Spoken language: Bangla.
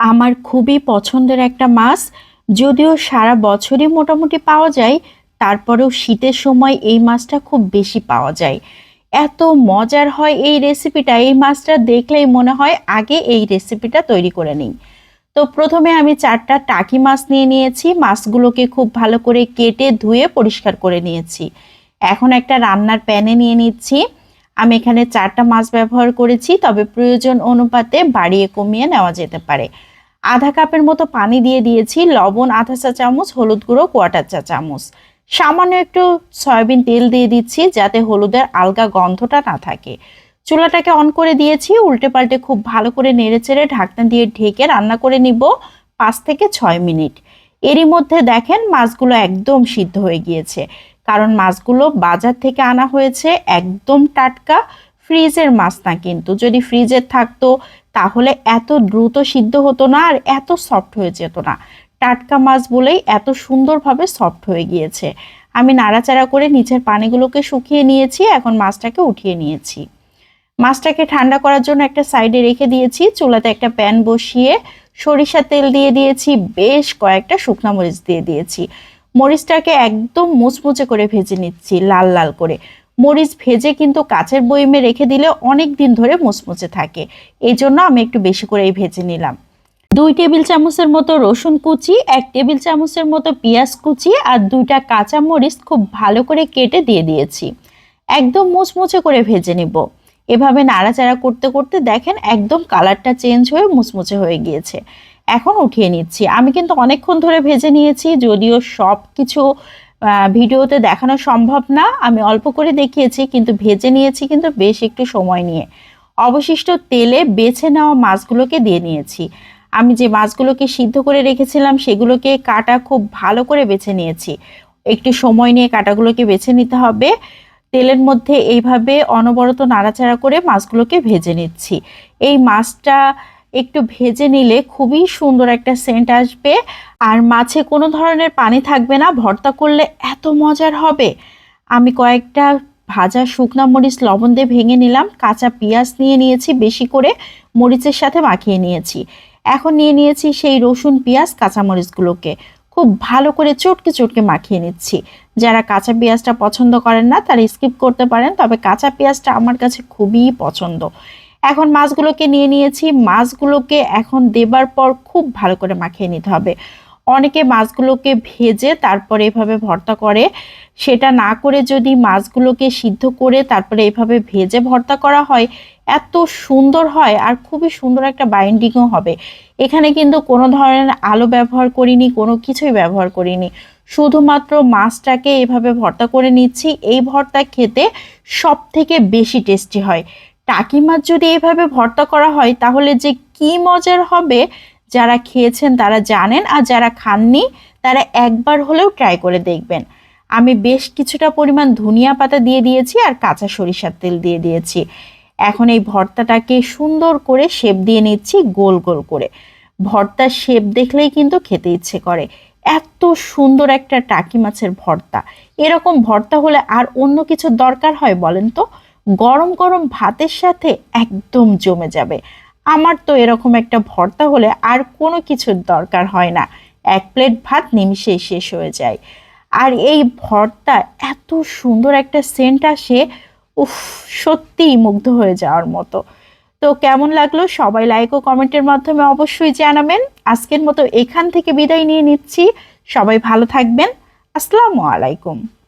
আমার খুবই পছন্দের একটা মাছ। যদিও সারা বছরই মোটামুটি পাওয়া যায়, তারপরেও শীতের সময় এই মাছটা খুব বেশি পাওয়া যায়। এত মজার হয় এই রেসিপিটা এই মাছটা দেখলেই মনে হয় আগে এই রেসিপিটা তৈরি করে নিই। তো প্রথমে আমি চারটা টাকি মাছ নিয়ে নিয়েছি, মাছগুলোকে খুব ভালো করে কেটে ধুয়ে পরিষ্কার করে নিয়েছি। এখন একটা রান্নার প্যানে নিয়ে নিচ্ছি। আমি এখানে চারটা মাছ ব্যবহার করেছি, তবে প্রয়োজন অনুপাতে বাড়িয়ে কমিয়ে নেওয়া যেতে পারে। আধা কাপের মতো পানি দিয়ে দিয়েছি, লবণ, আধা চা চামচ, হলুদ গুঁড়ো, কোয়াটার চা চামচ। সামান্য একটু সয়াবিন তেল দিয়ে দিচ্ছি যাতে হলুদের আলগা গন্ধটা না থাকে। চুলাটাকে অন করে দিয়েছি, উল্টে পাল্টে খুব ভালো করে নেড়েচেড়ে ঢাকনা দিয়ে ঢেকে রান্না করে নিব পাঁচ থেকে ছয় মিনিট। এরই মধ্যে দেখেন মাছগুলো একদম সিদ্ধ হয়ে গিয়েছে, কারণ মাছগুলো বাজার থেকে আনা হয়েছে একদম টাটকা ফ্রিজের মাছ না কিন্তু। যদি ফ্রিজের থাকতো, তাহলে এত দ্রুত সিদ্ধ হতো না আর এত সফট হয়ে যেত না। টাটকা মাছ বলেই এত সুন্দরভাবে সফট হয়ে গিয়েছে। আমি নাড়াচাড়া করে নিচের পানিগুলোকে শুকিয়ে নিয়েছি, এখন মাছটাকে উঠিয়ে নিয়েছি। মাছটাকে ঠান্ডা করার জন্য একটা সাইডে রেখে দিয়েছি, চুলাতে একটা প্যান বসিয়ে সরিষা তেল দিয়ে দিয়েছি, বেশ কয়েকটা শুকনা মরিচ দিয়ে দিয়েছি। মরিচটাকে একদম মুচমুচে করে ভেজে নিচ্ছি, লাল লাল করে। মরিচ ভেজে কিন্তু কাচের বইমে রেখে দিলে অনেক দিন ধরে মুচমুচে থাকে। এই জন্য আমি একটু বেশি করেই ভেজে নিলাম। দুই টেবিল চামচের মতো রসুন কুচি, এক টেবিল চামচের মতো পেঁয়াজ কুচি আর দুইটা কাঁচা মরিচ খুব ভালো করে কেটে দিয়ে দিয়েছি। একদম মুচমুচে করে ভেজে নিব। এভাবে নাড়াচাড়া করতে করতে দেখেন একদম কালারটা চেঞ্জ হয়ে মুচমুচে হয়ে গিয়েছে। এখন উঠিয়ে নিচ্ছি। আমি কিন্তু অনেকক্ষণ ধরে ভেজে নিয়েছি, যদিও সব কিছু ভিডিওতে দেখানো সম্ভব না। আমি অল্প করে দেখিয়েছি, কিন্তু ভেজে নিয়েছি, কিন্তু বেশ একটু সময় নিয়ে। অবশিষ্ট তেলে বেছে নেওয়া মাছগুলোকে দিয়ে নিয়েছি। আমি যে মাছগুলোকে সিদ্ধ করে রেখেছিলাম, সেগুলোকে কাটা খুব ভালো করে বেছে নিয়েছি। একটু সময় নিয়ে কাটাগুলোকে বেছে নিতে হবে। তেলের মধ্যে এইভাবে অনবরত নাড়াচাড়া করে মাছগুলোকে ভেজে নিচ্ছি। এই মাছটা একটু ভেজে নিলে খুবই সুন্দর একটা সেন্ট আসবে। আর মাছে কোনো ধরনের পানি থাকবে না, ভর্তা করলে এত মজার হবে। আমি কয়েকটা ভাজা শুকনা মরিচ লবণ দিয়ে ভেঙে নিলাম, কাঁচা পেঁয়াজ নিয়ে নিয়েছি বেশি করে, মরিচের সাথে মাখিয়ে নিয়েছি। এখন নিয়ে নিয়েছি সেই রসুন, পেঁয়াজ কাঁচামরিচগুলোকে খুব ভালো করে চটকে চটকে মাখিয়ে নিচ্ছি। যারা কাঁচা পেঁয়াজটা পছন্দ করেন না, তারা স্কিপ করতে পারেন, তবে কাঁচা পেঁয়াজটা আমার কাছে খুবই পছন্দ। এখন মাছগুলোকে নিয়ে নিয়েছি। মাছগুলোকে এখন দেবার পর খুব ভালো করে মাখিয়ে নিতে হবে। অনেকে মাছগুলোকে ভেজে তারপরে এভাবে ভর্তা করে। সেটা না করে যদি মাছগুলোকে সিদ্ধ করে তারপরে এভাবে ভেজে ভর্তা করা হয়, এত সুন্দর হয় আর খুবই সুন্দর একটা বাইন্ডিংও হবে। এখানে কিন্তু কোনো ধরনের আলো ব্যবহার করিনি, কোনো কিছুই ব্যবহার করিনি। শুধুমাত্র মাছটাকে এভাবে ভর্তা করে নিচ্ছি। এই ভর্তা খেতে সব থেকে বেশি টেস্টি হয়। টাকি মাছ যদি এভাবে ভর্তা করা হয়, তাহলে যে কি মজার হবে? যারা খেয়েছেন তারা জানেন, আর যারা খাননি, তারা একবার হলেও ট্রাই করে দেখবেন। আমি বেশ কিছুটা পরিমাণ ধনিয়া পাতা দিয়ে দিয়েছি, আর কাঁচা সরিষার তেল দিয়ে দিয়েছি। এখন এই ভর্তাটাকে সুন্দর করে শেপ দিয়ে নিচ্ছি, গোল গোল করে। ভর্তার শেপ দেখলেই কিন্তু খেতে ইচ্ছে করে। এত সুন্দর একটা টাকি মাছের ভর্তা। এরকম ভর্তা হলে আর অন্য কিছুর দরকার হয় বলেন তো? গরম গরম ভাতের সাথে একদম জমে যাবে। আমার তো এরকম একটা ভর্তা হলে আর কোনো কিছুর দরকার হয় না। এক প্লেট ভাত নিমিশেই শেষ হয়ে যায়। আর এই ভর্তা এত সুন্দর একটা সেন্ট আসে, উফ, সত্যিই মুগ্ধ হয়ে যাওয়ার মতো। তো কেমন লাগল? সবাই লাইক ও কমেন্টের মাধ্যমে অবশ্যই জানাবেন। আজকের মতো এখান থেকে বিদায় নিয়ে নিচ্ছি। সবাই ভালো থাকবেন। আসসালামু আলাইকুম।